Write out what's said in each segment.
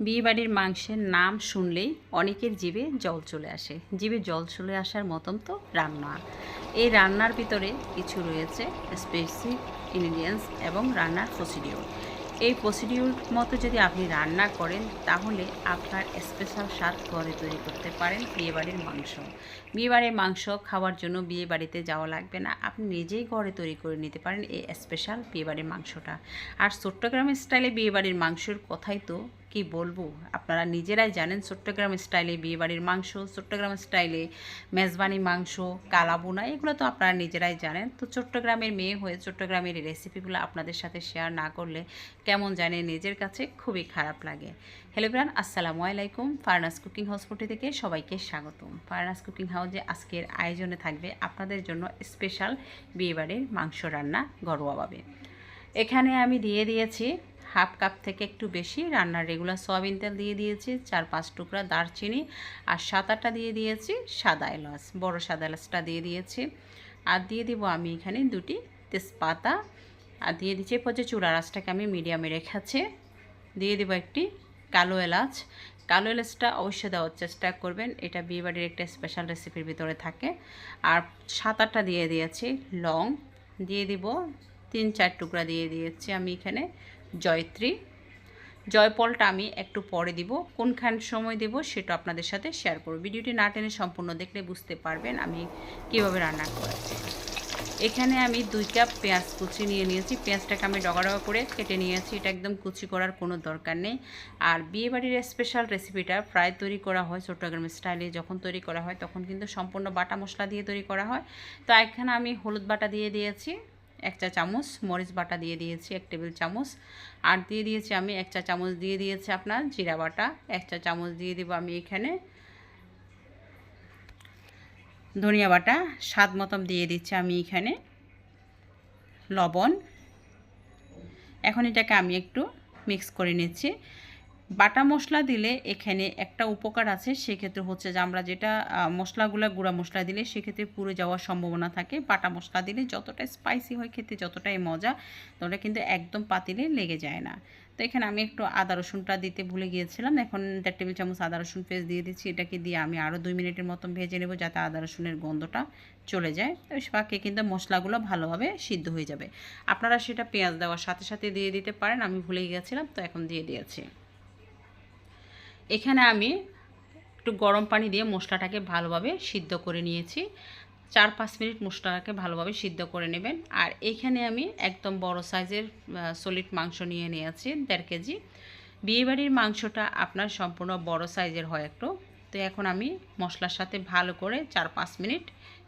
বিয়েবাড়ির মাংসের নাম শুনলেই অনেকের জিভে জল চলে আসে। জিভে জল চলে আসার মতন তো রান্না। এই রান্নার ভিতরে কিছু রয়েছে স্পেসিফিক ইনগ্রিডিয়েন্টস এবং রান্নার প্রসিডিওর এই প্রসিডিওর মতো যদি আপনি রান্না করেন, তাহলে আপনার স্পেশাল স্বাদ ঘরে তৈরি করতে পারেন বিয়েবাড়ির মাংস। বিয়েবাড়ির মাংস খাওয়ার জন্য বিয়ে বাড়িতে যাওয়া লাগবে না। আপনি নিজেই ঘরে তৈরি করে নিতে পারেন এই স্পেশাল বিয়েবাড়ির মাংসটা। আর চট্টগ্রাম স্টাইলে বিয়েবাড়ির মাংসের কথাই তো কি বলব? আপনারা নিজেরাই জানেন চট্টগ্রাম স্টাইলে বিয়েবাড়ির মাংস, চট্টগ্রাম স্টাইলে মেজবানি মাংস, কালাবোনা, এগুলো তো আপনারা নিজেরাই জানেন। তো চট্টগ্রামের মেয়ে হয়ে চট্টগ্রামের রেসিপিগুলো আপনাদের সাথে শেয়ার না করলে কেমন জানে নিজের কাছে খুবই খারাপ লাগে। হ্যালো ব্রান আসসালামু আলাইকুম। ফার্নাস কুকিং হাউসপটি থেকে সবাইকে স্বাগতম। ফার্নাস কুকিং হাউসে আজকের আয়োজনে থাকবে আপনাদের জন্য স্পেশাল বিয়েবাড়ির মাংস রান্না ঘরোয়াভাবে। এখানে আমি দিয়ে দিয়েছি হাফ কাপ থেকে একটু বেশি রান্নার রেগুলার সয়াবিন তেল দিয়ে দিয়েছি, চার পাঁচ টুকরা দারচিনি আর সাত আটটা দিয়ে দিয়েছি সাদা এলাচ, বড় সাদা এলাচটা দিয়ে দিয়েছি। আর দিয়ে দিব আমি এখানে দুটি তেজপাতা। আর দিয়ে দিচ্ছি পর্যায়ে চুলা রাসটাকে আমি মিডিয়ামে রেখেছি দিয়ে দেবো একটি কালো এলাচ। কালো এলাচটা অবশ্যই দেওয়ার চেষ্টা করবেন, এটা বিয়েবাড়ির একটা স্পেশাল রেসিপির ভিতরে থাকে। আর সাত আটটা দিয়ে দিয়েছি লং। দিয়ে দিব তিন চার টুকরা দিয়ে দিয়েছি আমি এখানে জয়ত্রী। জয়পলটা আমি একটু পরে দিব। কোনখান সময় দেব সেটা আপনাদের সাথে শেয়ার করব। ভিডিওটি না টেনে সম্পূর্ণ দেখলে বুঝতে পারবেন আমি কীভাবে রান্না করেছি। এখানে আমি দুই কাপ পেঁয়াজ কুচি নিয়ে নিয়েছি। পেঁয়াজটাকে আমি ডগা ডগা করে কেটে নিয়েছি। এটা একদম কুচি করার কোনো দরকার নেই। আর বিয়েবাড়ির স্পেশাল রেসিপিটা প্রায় তৈরি করা হয় চট্টগ্রাম স্টাইলে যখন তৈরি করা হয় তখন কিন্তু সম্পূর্ণ বাটা মশলা দিয়ে তৈরি করা হয়। তো এখানে আমি হলুদ বাটা দিয়ে দিয়েছি। এক চা চামচ, মরিচ বাটা দিয়ে দিয়েছি এক টেবিল চামচ। আর দিয়ে দিয়েছি আমি এক চা চামচ দিয়ে দিয়েছি আপনার জিরা বাটা। এক চা চামচ দিয়ে দেবো আমি এখানে ধনিয়া বাটা। স্বাদ মতন দিয়ে দিচ্ছি আমি এখানে লবণ। এখন এটাকে আমি একটু মিক্স করে নিচ্ছি। বাটা মশলা দিলে এখানে একটা উপকার আছে, সেক্ষেত্রে হচ্ছে যে আমরা যেটা মশলাগুলো, গুঁড়া মশলা দিলে সেক্ষেত্রে পুড়ে যাওয়ার সম্ভাবনা থাকে। বাটা মশলা দিলে যতটা স্পাইসি হয় খেতে, যতটাই মজা, ততটা কিন্তু একদম পাতিলে লেগে যায় না। তো এখানে আমি একটু আদা রসুনটা দিতে ভুলে গিয়েছিলাম। এখন দেড় টেবিল চামচ আদা রসুন পেস্ট দিয়ে দিচ্ছি। এটাকে দিয়ে আমি আরও দুই মিনিটের মতন ভেজে নেব যাতে আদা রসুনের গন্ধটা চলে যায়। তো পাকে কিন্তু মশলাগুলো ভালোভাবে সিদ্ধ হয়ে যাবে। আপনারা সেটা পেঁয়াজ দেওয়ার সাথে সাথে দিয়ে দিতে পারেন। আমি ভুলে গিয়েছিলাম, তো এখন দিয়ে দিয়েছি। এখানে আমি একটু গরম পানি দিয়ে মশলাটাকে ভালোভাবে সিদ্ধ করে নিয়েছি। চার পাঁচ মিনিট মশলাটাকে ভালোভাবে সিদ্ধ করে নেবেন। আর এখানে আমি একদম বড় সাইজের সলিড মাংস নিয়ে নিয়েছি, দেড় কেজি। বিয়েবাড়ির মাংসটা আপনার সম্পূর্ণ বড় সাইজের হয় একটু। তো এখন আমি মশলার সাথে ভালো করে চার পাঁচ মিনিট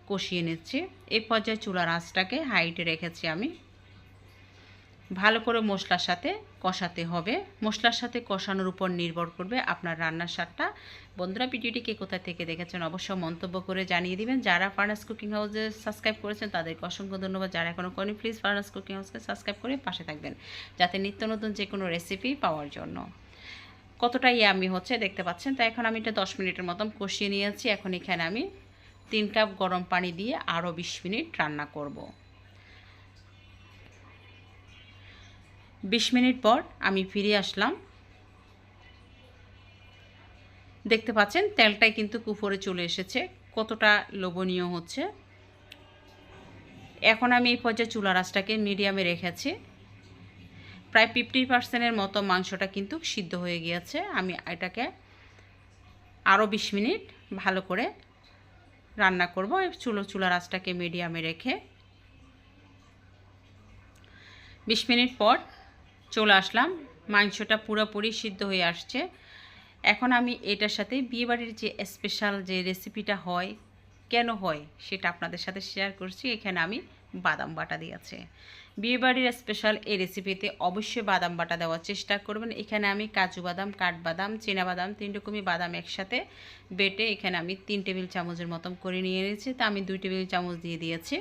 কষিয়ে নিচ্ছি। এই পর্যায়ে চুলার আঁচটাকে হাইটে রেখেছি আমি। ভালো করে মশলার সাথে কষাতে হবে। মশলার সাথে কষানোর উপর নির্ভর করবে আপনার রান্নার স্বাদটা। বন্ধুরা, ভিডিওটি কে কোথা থেকে দেখেছেন অবশ্য মন্তব্য করে জানিয়ে দিবেন। যারা ফার্নাস কুকিং হাউসে সাবস্ক্রাইব করেছেন, তাদেরকে অসংখ্য ধন্যবাদ। যারা এখনও করেনি প্লিজ ফার্নাস কুকিং হাউসকে সাবস্ক্রাইব করে পাশে থাকবেন, যাতে নিত্য নতুন যে কোনো রেসিপি পাওয়ার জন্য। কতটা ইয়ে আমি হচ্ছে দেখতে পাচ্ছেন, তো এখন আমি এটা দশ মিনিটের মতন কষিয়ে নিয়েছি। এখন এখানে আমি তিন কাপ গরম পানি দিয়ে আরও বিশ মিনিট রান্না করব। বিশ মিনিট পর আমি ফিরে আসলাম। দেখতে পাচ্ছেন, তেলটাই কিন্তু কুফরে চলে এসেছে। কতটা লোভনীয় হচ্ছে। এখন আমি এই পর্যায়ে চুলা রাসটাকে মিডিয়ামে রেখেছি। প্রায় ফিফটি পার্সেন্টের মতো মাংসটা কিন্তু সিদ্ধ হয়ে গিয়েছে। আমি এটাকে আরও বিশ মিনিট ভালো করে রান্না করব। চুলো, চুলা রাসটাকে মিডিয়ামে রেখে। বিশ মিনিট পর চলে আসলাম। মাংসটা পুরোপুরি সিদ্ধ হয়ে আসছে। এখন আমি এটার সাথে বিয়েবাড়ির যে স্পেশাল যে রেসিপিটা হয়, কেন হয় সেটা আপনাদের সাথে শেয়ার করছি। এখানে আমি বাদাম বাটা দিয়েছে। বিয়েবাড়ির স্পেশাল এই রেসিপিতে অবশ্যই বাদাম বাটা দেওয়ার চেষ্টা করবেন। এখানে আমি কাজু বাদাম, কাঠবাদাম বাদাম তিন রকমই বাদাম একসাথে বেটে এখানে আমি তিন টেবিল চামচের মতন করে নিয়ে নিয়েছি। তা আমি দুই টেবিল চামচ দিয়ে দিয়েছি।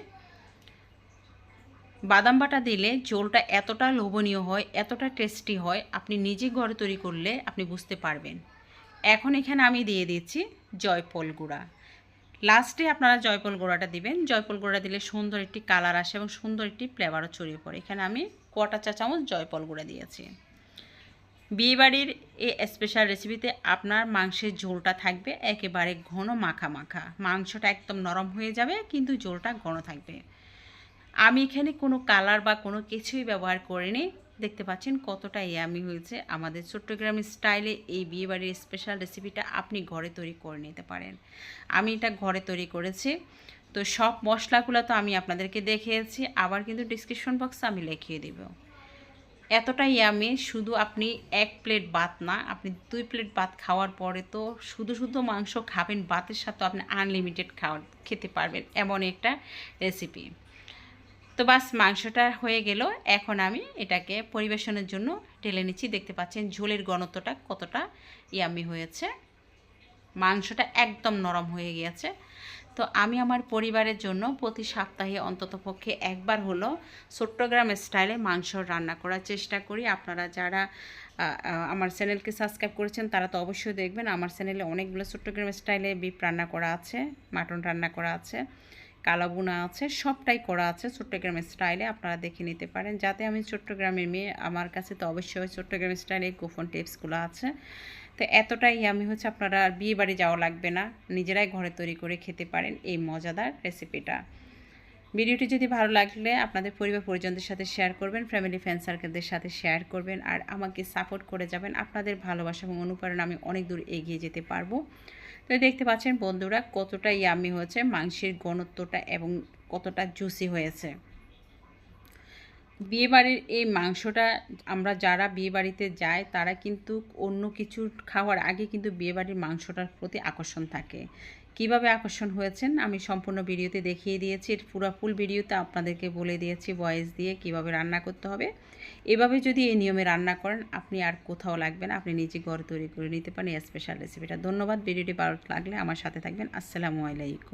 বাদাম বাটা দিলে ঝোলটা এতটা লোভনীয় হয়, এতটা টেস্টি হয়, আপনি নিজে ঘরে তৈরি করলে আপনি বুঝতে পারবেন। এখন এখানে আমি দিয়ে দিচ্ছি জয়পল গুঁড়া। লাস্টে আপনারা জয়পল গুঁড়াটা দিবেন। জয়পল গুঁড়া দিলে সুন্দর একটি কালার আসে এবং সুন্দর একটি ফ্লেভারও ছড়িয়ে পড়ে। এখানে আমি কটা চা চামচ জয়পল গুঁড়া দিয়েছি। বিয়েবাড়ির এই স্পেশাল রেসিপিতে আপনার মাংসের ঝোলটা থাকবে একেবারে ঘন মাখা মাখা। মাংসটা একদম নরম হয়ে যাবে, কিন্তু ঝোলটা ঘন থাকবে। আমি এখানে কোনো কালার বা কোনো কিছুই ব্যবহার করিনি। দেখতে পাচ্ছেন কতটা ইয়ামি হয়েছে। আমাদের চট্টগ্রাম স্টাইলে এই বিয়েবাড়ির স্পেশাল রেসিপিটা আপনি ঘরে তৈরি করে নিতে পারেন। আমি এটা ঘরে তৈরি করেছি। তো সব মশলাগুলো তো আমি আপনাদেরকে দেখিয়েছি। আবার কিন্তু ডিসক্রিপশন বক্সে আমি লিখিয়ে দিব। এতটাই ইয়ামি শুধু আপনি এক প্লেট ভাত না, আপনি দুই প্লেট ভাত খাওয়ার পরে তো শুধু শুধু মাংস খাবেন, ভাতের সাথে আপনি আনলিমিটেড খাওয়া, খেতে পারবেন। এমন একটা রেসিপি তো বাস মাংসটা হয়ে গেল। এখন আমি এটাকে পরিবেশনের জন্য ঢেলে নিচ্ছি। দেখতে পাচ্ছেন ঝোলের ঘনত্বটা কতটা ইয়ামি হয়েছে। মাংসটা একদম নরম হয়ে গিয়েছে। তো আমি আমার পরিবারের জন্য প্রতি সপ্তাহে অন্ততপক্ষে একবার হলো চট্টগ্রাম স্টাইলে মাংস রান্না করার চেষ্টা করি। আপনারা যারা আমার চ্যানেলকে সাবস্ক্রাইব করেছেন তারা তো অবশ্যই দেখবেন। আমার চ্যানেলে অনেকগুলো চট্টগ্রাম স্টাইলে বিপ রান্না করা আছে, মাটন রান্না করা আছে। কালাবুনা আছে, সবটাই করা আছে চট্টগ্রাম স্টাইলে, আপনারা দেখে নিতে পারেন। যাতে আমি চট্টগ্রামের মেয়ে, আমার কাছে তো অবশ্যই চট্টগ্রামের স্টাইলে গোপন টিপসগুলো আছে। তো এতটাই আমি হচ্ছে আপনারা বিয়ে বাড়ি যাওয়া লাগবে না, নিজেরাই ঘরে তৈরি করে খেতে পারেন এই মজাদার রেসিপিটা ভিডিওটি যদি ভালো লাগলে আপনাদের পরিবার পরিজনদের সাথে শেয়ার করবেন ফ্যামিলি ফ্রেন্ড সার্কেলদের সাথে শেয়ার করবেন, আর আমাকে সাপোর্ট করে যাবেন। আপনাদের ভালোবাসা এবং অনুপ্রেরণা আমি অনেক দূর এগিয়ে যেতে পারব। তো দেখতে পাচ্ছেন বন্ধুরা, কতটা ইয়ামি হয়েছে, মাংসের ঘনত্বটা এবং কতটা জুসি হয়েছে। বিয়েবাড়ির এই মাংসটা আমরা যারা বিয়েবাড়িতে যাই, তারা কিন্তু অন্য কিছু খাওয়ার আগে কিন্তু বিয়েবাড়ির মাংসটার প্রতি আকর্ষণ থাকে। কীভাবে আকর্ষণ হয়েছেন? আমি সম্পূর্ণ ভিডিওতে দেখিয়ে দিয়েছি। এর পুরো ফুল ভিডিওতে আপনাদেরকে বলে দিয়েছি ভয়েস দিয়ে কীভাবে রান্না করতে হবে। এভাবে যদি এই নিয়মে রান্না করেন, আপনি আর কোথাও লাগবেন আপনি নিজে ঘর তৈরি করে নিতে পারেন স্পেশাল রেসিপিটা ধন্যবাদ। ভিডিওটি ভালো লাগলে আমার সাথে থাকবেন। আসসালামু আলাইকুম।